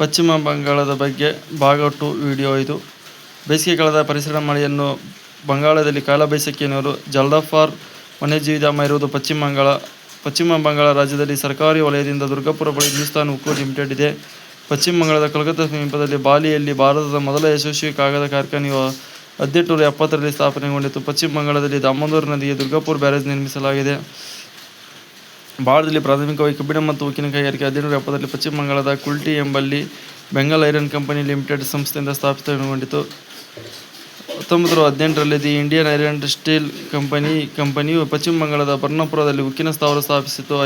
ಪಶ್ಚಿಮ ಬಂಗಾಳದ ಬಗ್ಗೆ ಭಾಗ ವಿಡಿಯೋ ಇದು. ಬೇಸಿಗೆಕಾಲದ ಪರಿಸರ ಮಳೆಯನ್ನು ಬಂಗಾಳದಲ್ಲಿ ಕಾಲಬೈಸಾಖಿ ಎನ್ನುವರು. ಜಲ್ದಫಾರ್ ವನ್ಯಜೀವಿಧಾಮ ಇರುವುದು ಪಶ್ಚಿಮ ಬಂಗಾಳ. ಪಶ್ಚಿಮ ಬಂಗಾಳ ರಾಜ್ಯದಲ್ಲಿ ಸರ್ಕಾರಿ ವಲಯದಿಂದ ದುರ್ಗಾಪುರ ಬಳಿ ಹಿಂದೂಸ್ತಾನ್ ಉಕ್ಕು ಲಿಮಿಟೆಡ್ ಇದೆ. ಪಶ್ಚಿಮ ಬಂಗಾಳದ ಕೋಲ್ಕತ್ತಾ ಸಮೀಪದಲ್ಲಿ ಬಾಲಿಯಲ್ಲಿ ಭಾರತದ ಮೊದಲ ಯಶಸ್ವಿ ಕಾಗದ ಕಾರ್ಖಾನೆಯು ಹದಿನೆಂಟುನೂರ ಎಪ್ಪತ್ತರಲ್ಲಿ ಸ್ಥಾಪನೆಗೊಂಡಿತು ಪಶ್ಚಿಮ ಬಂಗಾಳದಲ್ಲಿ ದಾಮೋದರ್ ನದಿಗೆ ದುರ್ಗಾಪುರ್ ಬ್ಯಾರೇಜ್ ನಿರ್ಮಿಸಲಾಗಿದೆ. ಭಾರತದಲ್ಲಿ ಪ್ರಾಥಮಿಕವಾಗಿ ಕಬ್ಬಿಣ ಮತ್ತು ಉಕ್ಕಿನ ಕೈಗಾರಿಕೆ ಹದಿನೇಳು ಎಪ್ಪತ್ತರಲ್ಲಿ ಪಶ್ಚಿಮ ಬಂಗಾಳದ ಕುಲ್ಟಿ ಎಂಬಲ್ಲಿ ಬೆಂಗಾಲ್ ಐರನ್ ಕಂಪನಿ ಲಿಮಿಟೆಡ್ ಸಂಸ್ಥೆಯಿಂದ ಸ್ಥಾಪಿತಗೊಂಡಿತು. ಹತ್ತೊಂಬತ್ತು ಹದಿನೆಂಟರಲ್ಲಿ the Indian iron steel company, ಕಂಪನಿಯು ಪಶ್ಚಿಮ ಬಂಗಾಳದ ಬರ್ಣಪುರದಲ್ಲಿ ಉಕ್ಕಿನ ಸ್ಥಾವರ ಸ್ಥಾಪಿಸಿತು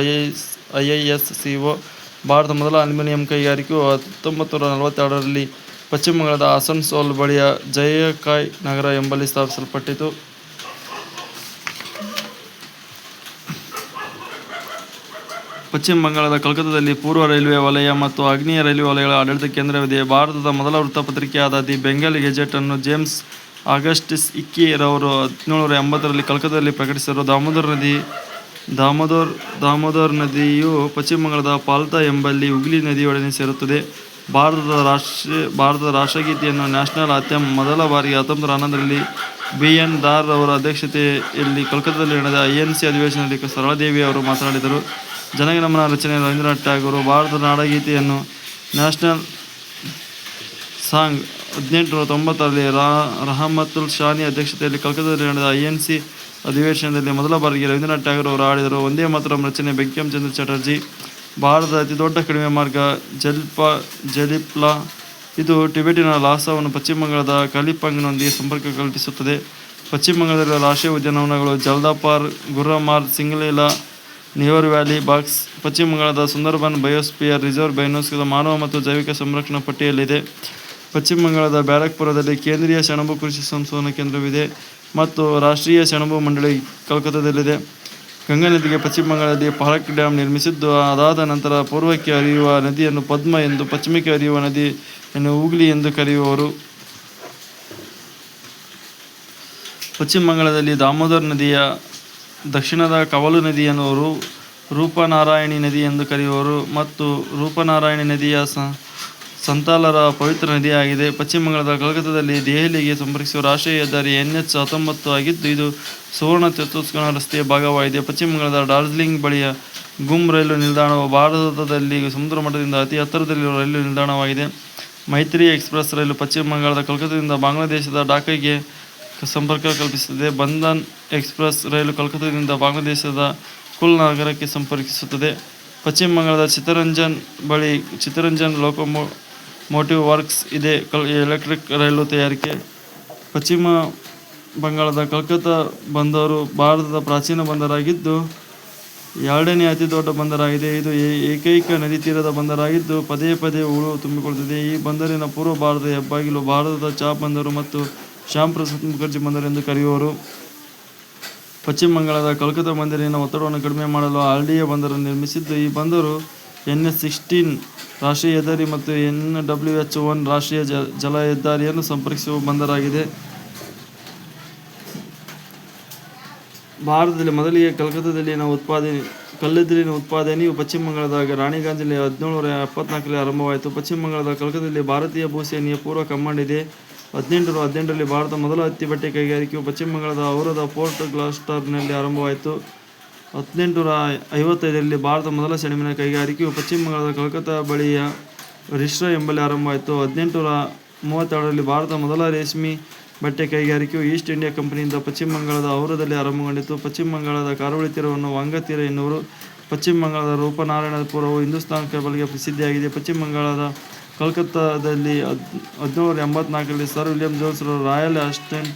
ಐಐಎಸ್ ಸಿ ಒ ಭಾರತದ ಮೊದಲ ಅಲ್ಯೂಮಿನಿಯಂ ಕೈಗಾರಿಕೆಯು ಹತ್ತೊಂಬತ್ತು ನೂರ ನಲವತ್ತೆರಡರಲ್ಲಿ ಪಶ್ಚಿಮ ಬಂಗಾಳದ ಆಸನ್ಸೋಲ್ ಬಳಿಯ ಜಯಕಾಯ್ ನಗರ ಎಂಬಲ್ಲಿ ಸ್ಥಾಪಿಸಲ್ಪಟ್ಟಿತು. ಪಶ್ಚಿಮ ಬಂಗಾಳದ ಕಲ್ಕತ್ತಾದಲ್ಲಿ ಪೂರ್ವ ರೈಲ್ವೆ ವಲಯ ಮತ್ತು ಆಗ್ನೇಯ ರೈಲ್ವೆ ವಲಯಗಳ ಆಡಳಿತ ಕೇಂದ್ರವಿದೆ. ಭಾರತದ ಮೊದಲ ವೃತ್ತಪತ್ರಿಕೆಯಾದ ದಿ ಬೆಂಗಾಲ್ ಗೆಜೆಟ್ ಅನ್ನು ಜೇಮ್ಸ್ ಆಗಸ್ಟಿಸ್ ಇಕ್ಕಿ ರವರು ಹದಿನೇಳುನೂರ ಎಂಬತ್ತರಲ್ಲಿ ಕಲ್ಕತ್ತಾದಲ್ಲಿ ಪ್ರಕಟಿಸಿದರು. ದಾಮೋದರ್ ನದಿ, ದಾಮೋದರ್ ದಾಮೋದರ್ ನದಿಯು ಪಶ್ಚಿಮ ಬಂಗಾಳದ ಪಾಲ್ತಾ ಎಂಬಲ್ಲಿ ಹುಗ್ಲಿ ನದಿಯೊಡನೆ ಸೇರುತ್ತದೆ. ಭಾರತದ ರಾಷ್ಟ್ರೀಯ, ಭಾರತದ ರಾಷ್ಟ್ರಗೀತೆಯನ್ನು ನ್ಯಾಷನಲ್ ಅತ್ಯಂ ಮೊದಲ ಬಾರಿಗೆ ಹತ್ತೊಂಬತ್ತರ ಹನ್ನೊಂದರಲ್ಲಿ ಬಿ. ಎನ್. ದಾರ್ ಅವರ ಅಧ್ಯಕ್ಷತೆಯಲ್ಲಿ ಕಲ್ಕತ್ತಾದಲ್ಲಿ ನಡೆದ ಐ. ಎನ್. ಸಿ. ಅಧಿವೇಶನದಲ್ಲಿ ಸರಳಾದೇವಿ ಅವರು ಮಾತನಾಡಿದರು. ಜನಗಣಮನ ರಚನೆ ರವೀಂದ್ರನಾಥ್ ಟ್ಯಾಗೂರು, ಭಾರತದ ನಾಡಗೀತೆಯನ್ನು ನ್ಯಾಷನಲ್ ಸಾಂಗ್ ಹದಿನೆಂಟುನೂರ ತೊಂಬತ್ತರಲ್ಲಿ ರಾ ಶಾನಿ ಅಧ್ಯಕ್ಷತೆಯಲ್ಲಿ ಕಲ್ಕತ್ತಾದಲ್ಲಿ ನಡೆದ ಐ ಎನ್ ಸಿ ಅಧಿವೇಶನದಲ್ಲಿ ಮೊದಲ ಬಾರಿಗೆ ರವೀಂದ್ರನಾಥ್ ಟ್ಯಾಗೂರ್ ಅವರು ಆಡಿದರು ಒಂದೇ ಮಾತ್ರ ರಚನೆ ಬೆಂಕಿಂ ಚಂದ್ರ ಚಟರ್ಜಿ, ಭಾರತದ ಅತಿ ದೊಡ್ಡ ಕಡಿಮೆ ಮಾರ್ಗ ಜಲ್ಪ, ಜಲಿಪ್ಲಾ, ಇದು ಟಿಬೆಟಿನ ಲಾಸವನ್ನು ಪಶ್ಚಿಮ ಬಂಗಾಳದ ಕಲಿಪಂಗ್ನೊಂದಿಗೆ ಸಂಪರ್ಕ ಕಲ್ಪಿಸುತ್ತದೆ. ಪಶ್ಚಿಮ ಬಂಗಾಳದಲ್ಲಿರುವ ರಾಷ್ಟ್ರೀಯ ಉದ್ಯಾನವನಗಳು ಜಲ್ದಾಪಾರ್ ಗುರ್ರಮಾರ್ ಸಿಂಗ್ಲೇಲಾ ನಿಯೋರ್ ವ್ಯಾಲಿ, ಬಾಕ್ಸ್ ಪಶ್ಚಿಮ ಬಂಗಾಳದ ಸುಂದರ್ಬನ್ ಬಯೋಸ್ಪಿಯರ್ ರಿಸರ್ವ್ ಬಯೋಸ್ಪಿಯರ್ ಮಾನವ ಮತ್ತು ಜೈವಿಕ ಸಂರಕ್ಷಣಾ ಪಟ್ಟಿಯಲ್ಲಿದೆ. ಪಶ್ಚಿಮ ಬಂಗಾಳದ ಬ್ಯಾರಕ್ಪುರದಲ್ಲಿ ಕೇಂದ್ರೀಯ ಸೆಣಬು ಕೃಷಿ ಸಂಶೋಧನಾ ಕೇಂದ್ರವಿದೆ ಮತ್ತು ರಾಷ್ಟ್ರೀಯ ಸೆಣಬು ಮಂಡಳಿ ಕಲ್ಕತ್ತಾದಲ್ಲಿದೆ. ಗಂಗಾ ನದಿಗೆ ಪಶ್ಚಿಮ ಬಂಗಾಳದಲ್ಲಿ ಪಾಲಕ್ ಡ್ಯಾಮ್ ನಿರ್ಮಿಸಿದ್ದು, ಅದಾದ ನಂತರ ಪೂರ್ವಕ್ಕೆ ಹರಿಯುವ ನದಿಯನ್ನು ಪದ್ಮ ಎಂದು ಪಶ್ಚಿಮಕ್ಕೆ ಹರಿಯುವ ನದಿಯನ್ನು ಹೂಗ್ಲಿ ಎಂದು ಕರೆಯುವರು ಪಶ್ಚಿಮ ಬಂಗಾಳದಲ್ಲಿ ದಾಮೋದರ್ ನದಿಯ ದಕ್ಷಿಣದ ಕವಲು ನದಿಯನ್ನು ರೂ ರೂಪನಾರಾಯಣಿ ನದಿ ಎಂದು ಕರೆಯುವರು ಮತ್ತು ರೂಪನಾರಾಯಣಿ ನದಿಯ ಸಂತಾಲರ ಪವಿತ್ರ ನದಿಯಾಗಿದೆ. ಪಶ್ಚಿಮ ಬಂಗಾಳದ ಕಲ್ಕತ್ತಾದಲ್ಲಿ ದೆಹಲಿಗೆ ಸಂಪರ್ಕಿಸುವ ರಾಷ್ಟ್ರೀಯ ಹೆದ್ದಾರಿ ಎನ್ ಎಚ್ ಹತ್ತೊಂಬತ್ತು ಆಗಿದ್ದು, ಇದು ಸುವರ್ಣ ಚತುಷ್ಕೋನ ರಸ್ತೆಯ ಭಾಗವಾಗಿದೆ. ಪಶ್ಚಿಮ ಬಂಗಾಳದ ಡಾರ್ಜಿಲಿಂಗ್ ಬಳಿಯ ಗುಮ್ ರೈಲು ನಿಲ್ದಾಣವು ಭಾರತದಲ್ಲಿ ಸಮುದ್ರ ಮಟ್ಟದಿಂದ ಅತಿ ಹತ್ತಿರದಲ್ಲಿರುವ ರೈಲು ನಿಲ್ದಾಣವಾಗಿದೆ. ಮೈತ್ರಿ ಎಕ್ಸ್ಪ್ರೆಸ್ ರೈಲು ಪಶ್ಚಿಮ ಬಂಗಾಳದ ಕಲ್ಕತ್ತಾದಿಂದ ಬಾಂಗ್ಲಾದೇಶದ ಢಾಕಾಗೆ ಸಂಪರ್ಕ ಕಲ್ಪಿಸುತ್ತದೆ. ಬಂಧನ್ ಎಕ್ಸ್ಪ್ರೆಸ್ ರೈಲು ಕೋಲ್ಕತ್ತಾದಿಂದ ಬಾಂಗ್ಲಾದೇಶದ ಕುಲ್ ನಗರಕ್ಕೆ ಸಂಪರ್ಕಿಸುತ್ತದೆ. ಪಶ್ಚಿಮ ಬಂಗಾಳದ ಚಿತ್ತರಂಜನ್ ಬಳಿ ಚಿತ್ತರಂಜನ್ ಲೋಕೋಮೋ, ಮೋಟಿವ್ ವರ್ಕ್ಸ್ ಇದೆ. ಎಲೆಕ್ಟ್ರಿಕ್ ರೈಲು ತಯಾರಿಕೆ. ಪಶ್ಚಿಮ ಬಂಗಾಳದ ಕಲ್ಕತ್ತಾ ಬಂದರು ಭಾರತದ ಪ್ರಾಚೀನ ಬಂದರಾಗಿದ್ದು, ಎರಡನೇ ಅತಿ ದೊಡ್ಡ ಬಂದರಾಗಿದೆ. ಇದು ಏಕೈಕ ನದಿ ತೀರದ ಬಂದರಾಗಿದ್ದು, ಪದೇ ಪದೇ ಉಳು ತುಂಬಿಕೊಳ್ಳುತ್ತದೆ. ಈ ಬಂದರಿನ ಪೂರ್ವ ಭಾರತದ ಹೆಬ್ಬಾಗಿಲು ಭಾರತದ ಚಾ ಬಂದರು ಮತ್ತು ಶ್ಯಾಮ್ ಪ್ರಸಾದ್ ಮುಖರ್ಜಿ ಬಂದರು ಎಂದು ಕರೆಯುವರು. ಪಶ್ಚಿಮ ಬಂಗಾಳದ ಕಲ್ಕತ್ತಾ ಬಂದರಿನ ಒತ್ತಡವನ್ನು ಕಡಿಮೆ ಮಾಡಲು ಆಲ್ಡಿಯ ಬಂದರನ್ನು ನಿರ್ಮಿಸಿದ್ದು ಈ ಬಂದರು ಎನ್ ಎಸ್ ಸಿಕ್ಸ್ಟೀನ್ ರಾಷ್ಟ್ರೀಯ ಹೆದ್ದಾರಿ ಮತ್ತು ಎನ್ ಡಬ್ಲ್ಯೂ ಎಚ್ ಒನ್ ರಾಷ್ಟ್ರೀಯ ಜ, ಜಲ ಹೆದ್ದಾರಿಯನ್ನು ಸಂಪರ್ಕಿಸುವ ಬಂದರಾಗಿದೆ. ಭಾರತದಲ್ಲಿ ಮೊದಲಿಗೆ ಕಲ್ಕತ್ತಾದಲ್ಲಿನ ಉತ್ಪಾದನೆ, ಕಲ್ಲಿದ್ದಲಿನ ಉತ್ಪಾದನೆಯು ಪಶ್ಚಿಮ ಬಂಗಾಳದ ಹದಿನೇಳು ನೂರ ಎಪ್ಪತ್ನಾಲ್ಕರಲ್ಲಿ ಆರಂಭವಾಯಿತು. ಪಶ್ಚಿಮ ಬಂಗಾಳದ ಕಲ್ಕತ್ತಾದಲ್ಲಿ ಭಾರತೀಯ ಭೂಸೇನೆಯ ಪೂರ್ವ ಕಮಾಂಡ್ ಇದೆ. ಹದಿನೆಂಟುನೂರ ಹದಿನೆಂಟರಲ್ಲಿ ಭಾರತ ಮೊದಲ ಹತ್ತಿ ಬಟ್ಟೆ ಕೈಗಾರಿಕೆಯು ಪಶ್ಚಿಮ ಬಂಗಾಳದ ಔರದ ಪೋರ್ಟ್ ಗ್ಲಾಸ್ಟರ್ನಲ್ಲಿ ಆರಂಭವಾಯಿತು. ಹದಿನೆಂಟುನೂರ ಐವತ್ತೈದರಲ್ಲಿ ಭಾರತ ಮೊದಲ ಸೆಣಬಿನ ಕೈಗಾರಿಕೆಯು ಪಶ್ಚಿಮ ಬಂಗಾಳದ ಕಲ್ಕತ್ತಾ ಬಳಿಯ ರಿಶ್ರಾ ಎಂಬಲ್ಲಿ ಆರಂಭವಾಯಿತು. ಹದಿನೆಂಟುನೂರ ಮೂವತ್ತೆರಡರಲ್ಲಿ ಭಾರತ ಮೊದಲ ರೇಷ್ಮೆ ಬಟ್ಟೆ ಕೈಗಾರಿಕೆಯು ಈಸ್ಟ್ ಇಂಡಿಯಾ ಕಂಪನಿಯಿಂದ ಪಶ್ಚಿಮ ಬಂಗಾಳದ ಔರದಲ್ಲಿ ಆರಂಭಗೊಂಡಿತು. ಪಶ್ಚಿಮ ಬಂಗಾಳದ ಕರಾವಳಿ ತೀರವನ್ನು ವಾಂಗತೀರ ಎನ್ನುವರು. ಪಶ್ಚಿಮ ಬಂಗಾಳದ ರೂಪನಾರಾಯಣಪುರವು ಹಿಂದೂಸ್ತಾನ್ ಕೇಬಲ್ಗೆ ಪ್ರಸಿದ್ಧಿಯಾಗಿದೆ. ಪಶ್ಚಿಮ ಬಂಗಾಳದ ಕೋಲ್ಕತ್ತಾದಲ್ಲಿ ಹದ್ ಹದಿನೂರ ಎಂಬತ್ನಾಲ್ಕರಲ್ಲಿ ಸರ್ ವಿಲಿಯಂ ಜೋನ್ಸ್ ರವರು ರಾಯಲ್ ಅಸ್ಟೆಂಟ್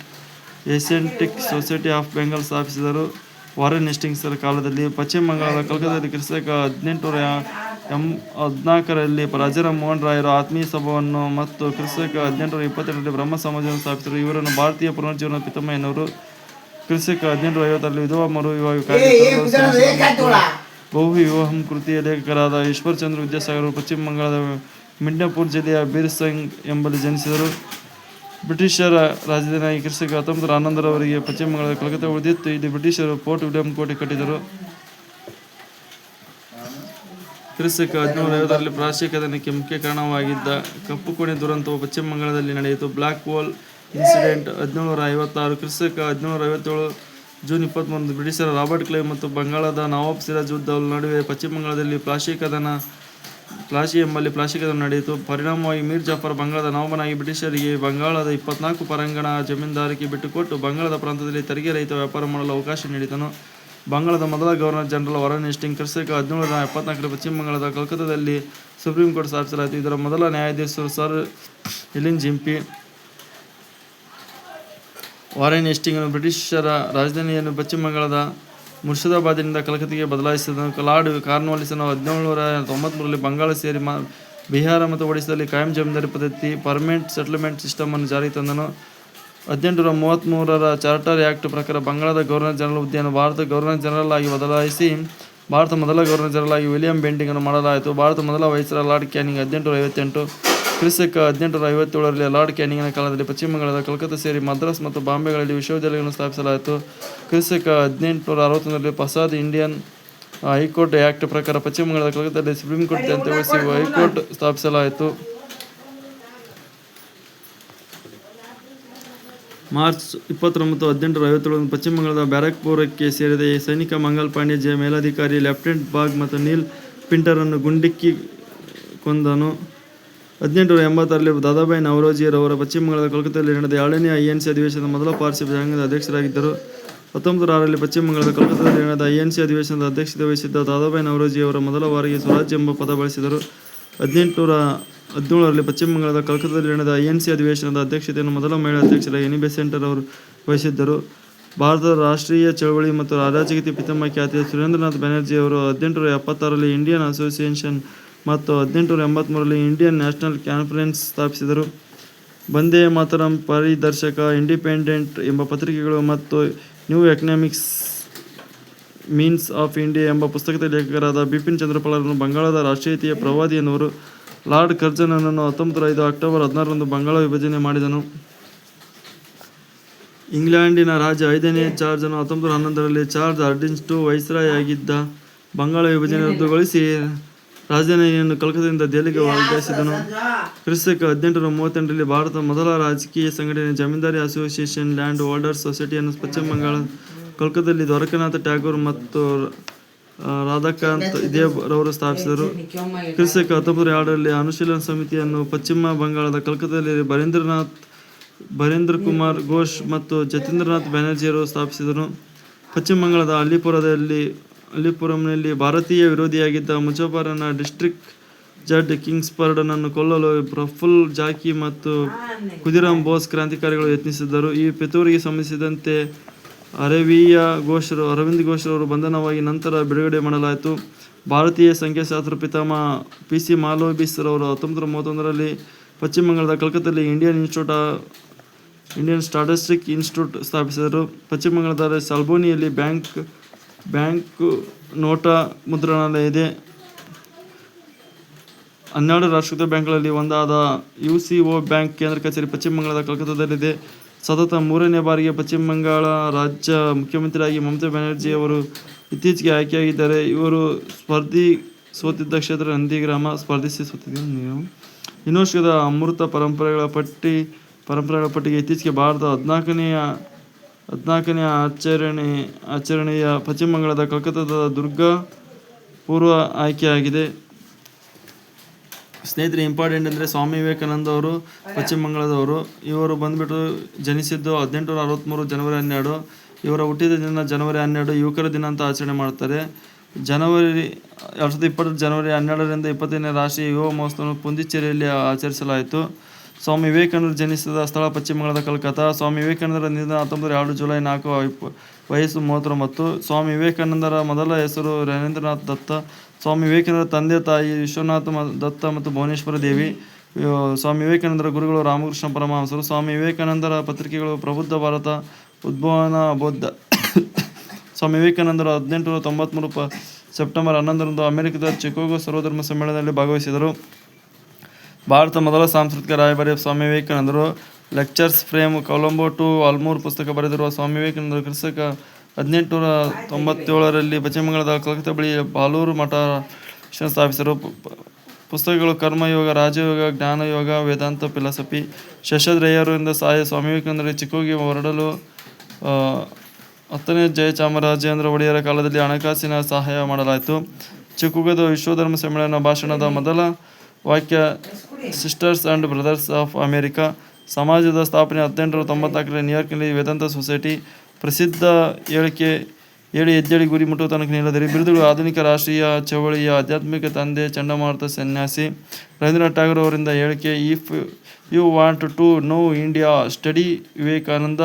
ಏಷಿಯಂಟಿಕ್ ಸೊಸೈಟಿ ಆಫ್ ಬೆಂಗಾಲ್ ಸ್ಥಾಪಿಸಿದರು. ವಾರನ್ ಹೆಸ್ಟಿಂಗ್ಸರ ಕಾಲದಲ್ಲಿ ಪಶ್ಚಿಮ ಬಂಗಾಳದ ಕೋಲ್ಕತ್ತಾದಲ್ಲಿ ಕ್ರಿಸ್ತಕ ಹದಿನೆಂಟುನೂರ ಎಂ ಹದಿನಾಲ್ಕರಲ್ಲಿ ರಾಜರಾಮ್ ಮೋಹನ್ ರಾಯರು ಆತ್ಮೀಯ ಸಭವನ್ನು ಮತ್ತು ಕ್ರಿಸ್ತಕ ಹದಿನೆಂಟುನೂರ ಇಪ್ಪತ್ತೆರಡರಲ್ಲಿ ಬ್ರಹ್ಮ ಸಮಾಜವನ್ನು ಸ್ಥಾಪಿಸಿದರು. ಇವರನ್ನು ಭಾರತೀಯ ಪುನರ್ಜೀವನ ಎನ್ನುವರು ಕ್ರಿಸ್ತಕ ಹದಿನೆಂಟು ಐವತ್ತರಲ್ಲಿ ವಿಧವಾ ಮರು ವಿವಾಹ ಕಾರ್ಯಕ್ರಮ ಬಹು ವಿವಾಹಂ ಕೃತಿಯ ಲೇಖಕರಾದ ಈಶ್ವರ್ ಚಂದ್ರ ವಿದ್ಯಾಸಾಗರ್ ಪಶ್ಚಿಮ ಬಂಗಾಳದ ಮಿಡ್ನಾಪುರ್ ಜಿಲ್ಲೆಯ ಬೀರ್ಸಂಗ್ ಎಂಬಲ್ಲಿ ಜನಿಸಿದರು. ಬ್ರಿಟಿಷರ ರಾಜಧಾನಿಯಾಗಿ ಕ್ರಿಸ್ತಕ ಹತ್ತೊಂಬತ್ತು ಹನ್ನೊಂದರವರೆಗೆ ಪಶ್ಚಿಮ ಬಂಗಾಳದ ಕಲ್ಕತ್ತಾ ಉಳಿದಿತ್ತು. ಇಲ್ಲಿ ಬ್ರಿಟಿಷರು ಫೋರ್ಟ್ ವಿಲಿಯಂ ಕೋಟೆ ಕಟ್ಟಿದರು. ಕ್ರಿಸ್ತಕ ಹದಿನೇಳು ಐವತ್ತರಲ್ಲಿ ಪ್ರಾಶಿಕದನಕ್ಕೆ ಕದನಕ್ಕೆ ಮುಖ್ಯ ಕಾರಣವಾಗಿದ್ದ ಕಪ್ಪು ಕೋಣೆ ದುರಂತವು ಪಶ್ಚಿಮ ಬಂಗಾಳದಲ್ಲಿ ನಡೆಯಿತು. ಬ್ಲ್ಯಾಕ್ ಹೋಲ್ ಇನ್ಸಿಡೆಂಟ್ ಹದಿನೇಳುನೂರ ಐವತ್ತಾರು ಕ್ರಿಸ್ತಕ ಹದಿನೇಳುನೂರ ಐವತ್ತೇಳು, ಜೂನ್ ಇಪ್ಪತ್ತ್ಮೂರು ಬ್ರಿಟಿಷರ ರಾಬರ್ಟ್ ಕ್ಲೈವ್ ಮತ್ತು ಬಂಗಾಳದ ನವಾಬ್ ಸಿರಾಜ್ ಉದ್ದೌಲ್ ನಡುವೆ ಪಶ್ಚಿಮ ಬಂಗಾಳದಲ್ಲಿ ಪ್ರಾಶಿಕದನ ಕದನ ಪ್ಲಾಶಿ ಎಂಬಲ್ಲಿ ಕದನ ನಡೆಯಿತು. ಪರಿಣಾಮವಾಗಿ ಮೀರ್ ಜಾಫರ್ ಬಂಗಾಳದ ನವಾಬನಾಗಿ ಬ್ರಿಟಿಷರಿಗೆ ಬಂಗಾಳದ ಇಪ್ಪತ್ನಾಲ್ಕು ಪರಂಗಣ ಜಮೀನ್ದಾರಿಕೆ ಬಿಟ್ಟುಕೊಟ್ಟು ಬಂಗಾಳದ ಪ್ರಾಂತದಲ್ಲಿ ತೆರಿಗೆ ರಹಿತ ವ್ಯಾಪಾರ ಮಾಡಲು ಅವಕಾಶ ನೀಡಿದನು. ಬಂಗಾಳದ ಮೊದಲ ಗವರ್ನರ್ ಜನರಲ್ ವರನ್ ಎಸ್ಟಿಂಗ್ ಕ್ರಿಸ್ತಕ ಹದಿನೇಳರ ಎಪ್ಪತ್ನಾಲ್ಕರ ಪಶ್ಚಿಮ ಬಂಗಾಳದ ಕಲ್ಕತ್ತಾದಲ್ಲಿ ಸುಪ್ರೀಂ ಕೋರ್ಟ್ ಸ್ಥಾಪಿಸಲಾಯಿತು. ಇದರ ಮೊದಲ ನ್ಯಾಯಾಧೀಶರು ಸರ್ ಎಲಿನ್ ಜಿಂಪಿ. ವಾರೆನ್ ಎಸ್ಟಿಂಗನ್ನು ಬ್ರಿಟಿಷರ ರಾಜಧಾನಿಯನ್ನು ಪಶ್ಚಿಮ ಬಂಗಾಳದ ಮುರ್ಷಿದಾಬಾದಿನಿಂದ ಕಲಕತ್ತಿಗೆ ಬದಲಾಯಿಸಿದ ಲಾರ್ಡ್ ಕಾರ್ನ್ವಾಲಿಸನು ಹದಿನೇಳುನೂರ ತೊಂಬತ್ಮೂರರಲ್ಲಿ ಬಂಗಾಳ ಸೇರಿ ಮಾ, ಬಿಹಾರ ಮತ್ತು ಒಡಿಶಾದಲ್ಲಿ ಕಾಯಂ ಜಮೀನ್ದಾರಿ ಪದ್ಧತಿ ಪರ್ಮನೆಂಟ್ ಸೆಟಲ್ಮೆಂಟ್ ಸಿಸ್ಟಮನ್ನು ಜಾರಿಗೆ ತಂದನು. ಹದಿನೆಂಟುನೂರ ಮೂವತ್ತ್ಮೂರರ ಚಾರ್ಟರ್ ಆ್ಯಕ್ಟ್ ಪ್ರಕಾರ ಬಂಗಾಳದ ಗವರ್ನರ್ ಜನರಲ್ ಹುದ್ದೆಯನ್ನು ಭಾರತದ ಗವರ್ನರ್ ಜನರಲ್ ಆಗಿ ಬದಲಾಯಿಸಿ ಭಾರತ ಮೊದಲ ಗವರ್ನರ್ ಜನರಲ್ ಆಗಿ ವಿಲಿಯಂ ಬೆಂಟಿಂಗನ್ನು ಮಾಡಲಾಯಿತು. ಭಾರತ ಮೊದಲ ವಯಸ್ಸರ ಲಾರ್ಡ್ ಕ್ಯಾನಿಂಗ್ ಹದಿನೆಂಟುನೂರ ಐವತ್ತೆಂಟು ಕ್ರಿಸ್ತಕ ಹದಿನೆಂಟುನೂರ ಐವತ್ತೇಳರಲ್ಲಿ ಲಾರ್ಡ್ ಕ್ಯಾನಿಂಗ್ನ ಕಾಲದಲ್ಲಿ ಪಶ್ಚಿಮ ಬಂಗಾಳದ ಕಲ್ಕತ್ತಾ ಸೇರಿ ಮದ್ರಾಸ್ ಮತ್ತು ಬಾಂಬೆಗಳಲ್ಲಿ ವಿಶ್ವವಿದ್ಯಾಲಯಗಳನ್ನು ಸ್ಥಾಪಿಸಲಾಯಿತು. ಕ್ರಿಸ್ತಕ ಹದಿನೆಂಟುನೂರ ಅರವತ್ತೊಂದರಲ್ಲಿ Prasad Indian High Court act ಪ್ರಕಾರ ಪಶ್ಚಿಮ ಬಂಗಾಳದ ಕಲ್ಕತ್ತಾದಲ್ಲಿ ಸುಪ್ರೀಂ ಕೋರ್ಟ್ ಅಂತ್ಯಗೊಳಿಸಿ ಹೈಕೋರ್ಟ್ ಸ್ಥಾಪಿಸಲಾಯಿತು. ಮಾರ್ಚ್ ಇಪ್ಪತ್ತೊಂಬತ್ತು ಹದಿನೆಂಟು ಐವತ್ತೇಳರಂದು ಪಶ್ಚಿಮ ಬಂಗಾಳದ ಬ್ಯಾರಕ್ಪುರಕ್ಕೆ ಸೇರಿದ ಸೈನಿಕ ಮಂಗಲ್ ಪಾಂಡೆ ಜಯ ಮೇಲಧಿಕಾರಿ ಲೆಫ್ಟಿನೆಂಟ್ ಬಾಗ್ ಮತ್ತು ನೀಲ್ ಪಿಂಟರನ್ನು ಗುಂಡಿಕ್ಕಿ ಕೊಂದನು. ಹದಿನೆಂಟುನೂರ ಎಂಬತ್ತರಲ್ಲಿ ದಾದಾಬಾಯಿ ನವರೋಜಿಯರವರ ಪಶ್ಚಿಮ ಬಂಗಾಳದ ಕೋಲ್ಕತ್ತಾದಲ್ಲಿ ನಡೆದ ಏಳನೇ ಐ ಎನ್ ಸಿ ಅಧಿವೇಶನದ ಮೊದಲ ಪಾರ್ಸಿ ಜನಾಂಗದ ಅಧ್ಯಕ್ಷರಾಗಿದ್ದರು. ಹತ್ತೊಂಬತ್ತು ಆರಲ್ಲಿ ಪಶ್ಚಿಮ ಬಂಗಾಳದ ಕೋಲ್ಕತ್ತಾದಲ್ಲಿ ನಡೆದ ಐ ಎನ್ ಸಿ ಅಧಿವೇಶನದ ಅಧ್ಯಕ್ಷತೆ ವಹಿಸಿದ್ದ ದಾದಾಬಾಯಿ ನವರೋಜಿಯವರ ಮೊದಲ ಬಾರಿಗೆ ಸ್ವರಾಜ್ಯ ಎಂಬ ಪದ ಬಳಸಿದರು. ಹದಿನೆಂಟುನೂರ ಹದಿನೇಳರಲ್ಲಿ ಪಶ್ಚಿಮ ಬಂಗಾಳದ ಕಲ್ಕತ್ತಾದಲ್ಲಿ ನಡೆದ ಐ ಎನ್ ಸಿ ಅಧಿವೇಶನದ ಅಧ್ಯಕ್ಷತೆಯನ್ನು ಮೊದಲ ಮಹಿಳಾ ಅಧ್ಯಕ್ಷರ ಎನಿ ಬೆಸೆಂಟರ್ ಅವರು ವಹಿಸಿದ್ದರು. ಭಾರತದ ರಾಷ್ಟ್ರೀಯ ಚಳವಳಿ ಮತ್ತು ರಾಜಕೀಯ ಪಿತಮ್ಮ ಖ್ಯಾತಿಯ ಸುರೇಂದ್ರನಾಥ್ ಬ್ಯಾನರ್ಜಿ ಅವರು ಹದಿನೆಂಟುನೂರ ಎಪ್ಪತ್ತಾರರಲ್ಲಿ ಇಂಡಿಯನ್ ಅಸೋಸಿಯೇಷನ್ ಮತ್ತು ಹದಿನೆಂಟುನೂರ ಎಂಬತ್ತ್ಮೂರರಲ್ಲಿ ಇಂಡಿಯನ್ ನ್ಯಾಷನಲ್ ಕಾನ್ಫರೆನ್ಸ್ ಸ್ಥಾಪಿಸಿದರು. ಬಂದೇ ಮಾತರಂ ಪಾರಿದರ್ಶಕ, ಇಂಡಿಪೆಂಡೆಂಟ್ ಎಂಬ ಪತ್ರಿಕೆಗಳು ಮತ್ತು new economics means of India ಎಂಬ ಪುಸ್ತಕದ ಲೇಖಕರಾದ ಬಿಪಿನ್ ಚಂದ್ರಪಾಲರನ್ನು ಬಂಗಾಳದ ರಾಷ್ಟ್ರೀಯತೆಯ ಪ್ರವಾದಿ ಎನ್ನುವರು. ಲಾರ್ಡ್ ಕರ್ಜನನನ್ನು ಹತ್ತೊಂಬತ್ತು ಐದು ಅಕ್ಟೋಬರ್ ಹದಿನಾರರಂದು ಬಂಗಾಳ ವಿಭಜನೆ ಮಾಡಿದನು. ಇಂಗ್ಲೆಂಡಿನ ರಾಜ ಐದನೇ ಜಾರ್ಜನು ಹತ್ತೊಂಬತ್ತು ಹನ್ನೊಂದರಲ್ಲಿ ಚಾರ್ಜ್ ಅರ್ಡಿನ್ಸ್ಟು ವೈಸ್ರಾಯ್ ಆಗಿದ್ದ ಬಂಗಾಳ ವಿಭಜನೆ ರದ್ದುಗೊಳಿಸಿ ರಾಜಧಾನಿಯನ್ನು ಕಲ್ಕತ್ತಾದಿಂದ ದೆಹಲಿಗೆ ವರ್ಗಾಯಿಸಿದನು. ಕ್ರಿಸ್ತಕ ಹದಿನೆಂಟುನೂರ ಮೂವತ್ತೆಂಟರಲ್ಲಿ ಭಾರತದ ಮೊದಲ ರಾಜಕೀಯ ಸಂಘಟನೆ ಜಮೀನ್ದಾರಿ ಅಸೋಸಿಯೇಷನ್ ಲ್ಯಾಂಡ್ ಹೋಲ್ಡರ್ಸ್ ಸೊಸೈಟಿಯನ್ನು ಪಶ್ಚಿಮ ಬಂಗಾಳ ಕೋಲ್ಕತ್ತಾದಲ್ಲಿ ದ್ವಾರಕನಾಥ್ ಟ್ಯಾಗೋರ್ ಮತ್ತು ರಾಧಾಕಾಂತ್ ದೇವ್ರವರು ಸ್ಥಾಪಿಸಿದರು. ಕ್ರಿಸ್ತಕ ಹತ್ತೊಂಬತ್ತು ಎರಡರಲ್ಲಿ ಅನುಶೀಲನ ಸಮಿತಿಯನ್ನು ಪಶ್ಚಿಮ ಬಂಗಾಳದ ಕಲ್ಕತ್ತಾದಲ್ಲಿ ಬರೇಂದ್ರನಾಥ್ ಬರೇಂದ್ರ ಕುಮಾರ್ ಘೋಷ್ ಮತ್ತು ಜತೀಂದ್ರನಾಥ್ ಬ್ಯಾನರ್ಜಿಯವರು ಸ್ಥಾಪಿಸಿದರು. ಪಶ್ಚಿಮ ಬಂಗಾಳದ ಅಲ್ಲಿಪುರದಲ್ಲಿ ಅಲ್ಲಿಪುರಂನಲ್ಲಿ ಭಾರತೀಯ ವಿರೋಧಿಯಾಗಿದ್ದ ಮುಜಫರನ ಡಿಸ್ಟ್ರಿಕ್ಟ್ ಜಡ್ ಕಿಂಗ್ಸ್ಪರ್ಡನನ್ನು ಕೊಲ್ಲಲು ಪ್ರಫುಲ್ ಜಾಕಿ ಮತ್ತು ಖುದಿರಾಮ್ ಬೋಸ್ ಕ್ರಾಂತಿಕಾರಿಗಳು ಯತ್ನಿಸಿದ್ದರು. ಈ ಪಿತೂರಿಗೆ ಸಂಬಂಧಿಸಿದಂತೆ ಅರವಿಯ ಘೋಷರು, ಅರವಿಂದ್ ಘೋಷರವರು ಬಂಧನವಾಗಿ ನಂತರ ಬಿಡುಗಡೆ ಮಾಡಲಾಯಿತು. ಭಾರತೀಯ ಸಂಖ್ಯಾಶಾಸ್ತ್ರ ಪಿತಾಮಹ ಪಿ ಸಿ ಮಾಲೋಬಿಸ್ ಅವರು ಹತ್ತೊಂಬತ್ತು ಮೂವತ್ತೊಂದರಲ್ಲಿ ಪಶ್ಚಿಮ ಬಂಗಾಳದ ಕಲ್ಕತ್ತಾದಲ್ಲಿ Indian institute Indian statistic institute ಸ್ಥಾಪಿಸಿದರು. ಪಶ್ಚಿಮ ಬಂಗಾಳದ ಸಲ್ಬೋನಿಯಲ್ಲಿ ಬ್ಯಾಂಕ್ ಬ್ಯಾಂಕ್ ನೋಟ ಮುದ್ರಣಾಲಯ ಇದೆ. ಹನ್ನೆರಡು ರಾಷ್ಟ್ರೀಯ ಬ್ಯಾಂಕ್ಗಳಲ್ಲಿ ಒಂದಾದ ಯು ಸಿ ಒ ಬ್ಯಾಂಕ್ ಕೇಂದ್ರ ಕಚೇರಿ ಪಶ್ಚಿಮ ಬಂಗಾಳದ ಕಲ್ಕತ್ತಾದಲ್ಲಿದೆ. ಸತತ ಮೂರನೇ ಬಾರಿಗೆ ಪಶ್ಚಿಮ ಬಂಗಾಳ ರಾಜ್ಯ ಮುಖ್ಯಮಂತ್ರಿಯಾಗಿ ಮಮತಾ ಬ್ಯಾನರ್ಜಿ ಅವರು ಇತ್ತೀಚೆಗೆ ಆಯ್ಕೆಯಾಗಿದ್ದಾರೆ. ಇವರು ಸ್ಪರ್ಧಿ ಸೋತಿದ್ದ ಕ್ಷೇತ್ರ ನಂದಿಗ್ರಾಮ, ಸ್ಪರ್ಧಿಸಿ ಸೋತಿದ್ದ ನೀವು ಅಮೃತ ಪರಂಪರೆಗಳ ಪಟ್ಟಿ, ಪರಂಪರೆಗಳ ಪಟ್ಟಿಗೆ ಇತ್ತೀಚೆಗೆ ಭಾರತ ಹದಿನಾಲ್ಕನೆಯ ಹದಿನಾಲ್ಕನೆಯ ಆಚರಣೆ, ಆಚರಣೆಯ ಪಶ್ಚಿಮ ಬಂಗಾಳದ ಕಲ್ಕತ್ತಾದ ದುರ್ಗಾ ಪೂರ್ವ ಆಯ್ಕೆಯಾಗಿದೆ. ಸ್ನೇಹಿತರೆ ಇಂಪಾರ್ಟೆಂಟ್ ಅಂದರೆ ಸ್ವಾಮಿ ವಿವೇಕಾನಂದ ಅವರು ಪಶ್ಚಿಮ ಬಂಗಾಳದವರು ಇವರು ಬಂದುಬಿಟ್ಟು ಜನಿಸಿದ್ದು ಹದಿನೆಂಟುನೂರ ಅರವತ್ತ್ಮೂರು ಜನವರಿ ಹನ್ನೆರಡು. ಇವರ ಹುಟ್ಟಿದ ದಿನ ಜನವರಿ ಹನ್ನೆರಡು, ಯುವಕರ ದಿನ ಅಂತ ಆಚರಣೆ ಮಾಡ್ತಾರೆ. ಜನವರಿ, ಎರಡು ಸಾವಿರದ ಇಪ್ಪತ್ತು ಜನವರಿ ಹನ್ನೆರಡರಿಂದ ಇಪ್ಪತ್ತನೇ ರಾಷ್ಟ್ರೀಯ ಯುವ ಮಹೋತ್ಸವವನ್ನು ಪುಂದಿಚೇರಿಯಲ್ಲಿ ಆಚರಿಸಲಾಯಿತು. ಸ್ವಾಮಿ ವಿವೇಕಾನಂದರು ಜನಿಸಿದ ಸ್ಥಳ ಪಶ್ಚಿಮ ಬಂಗಾಳದ ಕಲ್ಕತ್ತಾ. ಸ್ವಾಮಿ ವಿವೇಕಾನಂದರ ನಿಧನ ಹತ್ತೊಂಬತ್ತು ಎರಡು ಜುಲೈ ನಾಲ್ಕು ವಯಸ್ಸು ಮೂವತ್ತೊಂಬತ್ತು ಸ್ವಾಮಿ ವಿವೇಕಾನಂದರ ಮೊದಲ ಹೆಸರು ರೇಂದ್ರನಾಥ್ ದತ್ತ. ಸ್ವಾಮಿ ವಿವೇಕಾನಂದರ ತಂದೆ ತಾಯಿ ವಿಶ್ವನಾಥ ದತ್ತ ಮತ್ತು ಭುವನೇಶ್ವರ ದೇವಿ. ಸ್ವಾಮಿ ವಿವೇಕಾನಂದರ ಗುರುಗಳು ರಾಮಕೃಷ್ಣ ಪರಮಹಂಸರು. ಸ್ವಾಮಿ ವಿವೇಕಾನಂದರ ಪತ್ರಿಕೆಗಳು ಪ್ರಬುದ್ಧ ಭಾರತ, ಉದ್ಭವನ ಬೌದ್ಧ. ಸ್ವಾಮಿ ವಿವೇಕಾನಂದರು ಹದಿನೆಂಟುನೂರ ತೊಂಬತ್ತ್ಮೂರು ಸೆಪ್ಟೆಂಬರ್ ಹನ್ನೊಂದರಂದು ಅಮೆರಿಕದ ಚಿಕಾಗೋ ಸರ್ವಧರ್ಮ ಸಮ್ಮೇಳನದಲ್ಲಿ ಭಾಗವಹಿಸಿದರು. ಭಾರತ ಮೊದಲ ಸಾಂಸ್ಕೃತಿಕ ರಾಯಭಾರಿ ಸ್ವಾಮಿ ವಿವೇಕಾನಂದರು lectures from Colombo to Almora ಪುಸ್ತಕ ಬರೆದಿರುವ ಸ್ವಾಮಿ ವಿವೇಕಾನಂದರು ಕ್ರಿಸ್ತಕ ಹದಿನೆಂಟುನೂರ ತೊಂಬತ್ತೇಳರಲ್ಲಿ ಪಶ್ಚಿಮ ಬಂಗಾಳದ ಕಲ್ಕತ್ತಾ ಬಳಿ ಬಾಲೂರು ಮಠ ಸ್ಥಾಪಿಸಿದರು. ಪುಸ್ತಕಗಳು ಕರ್ಮಯೋಗ, ರಾಜಯೋಗ, ಜ್ಞಾನಯೋಗ, ವೇದಾಂತ, ಫಿಲಾಸಫಿ ಶಶದ್ರಯ್ಯರಿಂದ ಸಹಾಯ ಸ್ವಾಮಿ ವಿವೇಕಾನಂದರು ಚಿಕ್ಕೋಗಿ ಹೊರಡಲು ಹತ್ತನೇ ಜಯಚಾಮರಾಜೇಂದ್ರ ಒಡೆಯರ ಕಾಲದಲ್ಲಿ ಹಣಕಾಸಿನ ಸಹಾಯ ಮಾಡಲಾಯಿತು. ಚಿಕ್ಕುಗದ ವಿಶ್ವಧರ್ಮ ಸಮ್ಮೇಳನ ಭಾಷಣದ ಮೊದಲ ವಾಕ್ಯ sisters and brothers of America ಸಮಾಜದ ಸ್ಥಾಪನೆ ಹದಿನೆಂಟುನೂರ ತೊಂಬತ್ನಾಲ್ಕರಲ್ಲಿ ನ್ಯೂಯಾರ್ಕ್ನಲ್ಲಿ ವೇದಾಂತ ಸೊಸೈಟಿ ಪ್ರಸಿದ್ಧ ಹೇಳಿಕೆ ಹೇಳಿ ಎದ್ದೇಳಿ ಗುರಿ ಮುಟ್ಟುವ ತನಕ ನಿಲ್ಲದಿರಿ ಬಿರುದುಗಳು ಆಧುನಿಕ ರಾಷ್ಟ್ರೀಯ ಚಳವಳಿಯ ಆಧ್ಯಾತ್ಮಿಕ ತಂದೆ ಚಂಡಮಾರುತ ಸನ್ಯಾಸಿ ರವೀಂದ್ರನಾಥ್ ಟ್ಯಾಗೋರ್ ಅವರಿಂದ ಹೇಳಿಕೆ if you want to know India study Vivekananda,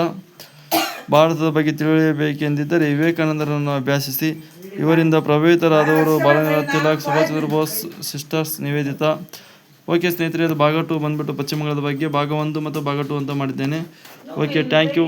ಭಾರತದ ಬಗ್ಗೆ ತಿಳಿಯಬೇಕೆಂದಿದ್ದರೆ ವಿವೇಕಾನಂದರನ್ನು ಅಭ್ಯಾಸಿಸಿ. ಇವರಿಂದ ಪ್ರಭಾವಿತರಾದವರು ಬಾಲಗಂಗಾಧರ ತಿಲಕ್ ಸುಭಾಷ್ ಚಂದ್ರ ಬೋಸ್ ಸಿಸ್ಟರ್ಸ್ ನಿವೇದಿತಾ ಓಕೆ ಸ್ನೇಹಿತರೆ, ಅದು ಭಾಗ ಟು ಬಂದ್ಬಿಟ್ಟು ಪಶ್ಚಿಮ ಬಂಗಾಳದ ಬಗ್ಗೆ ಭಾಗ ಒಂದು ಮತ್ತು ಭಾಗ ಟು ಅಂತ ಮಾಡಿದ್ದೇನೆ. Okay thank you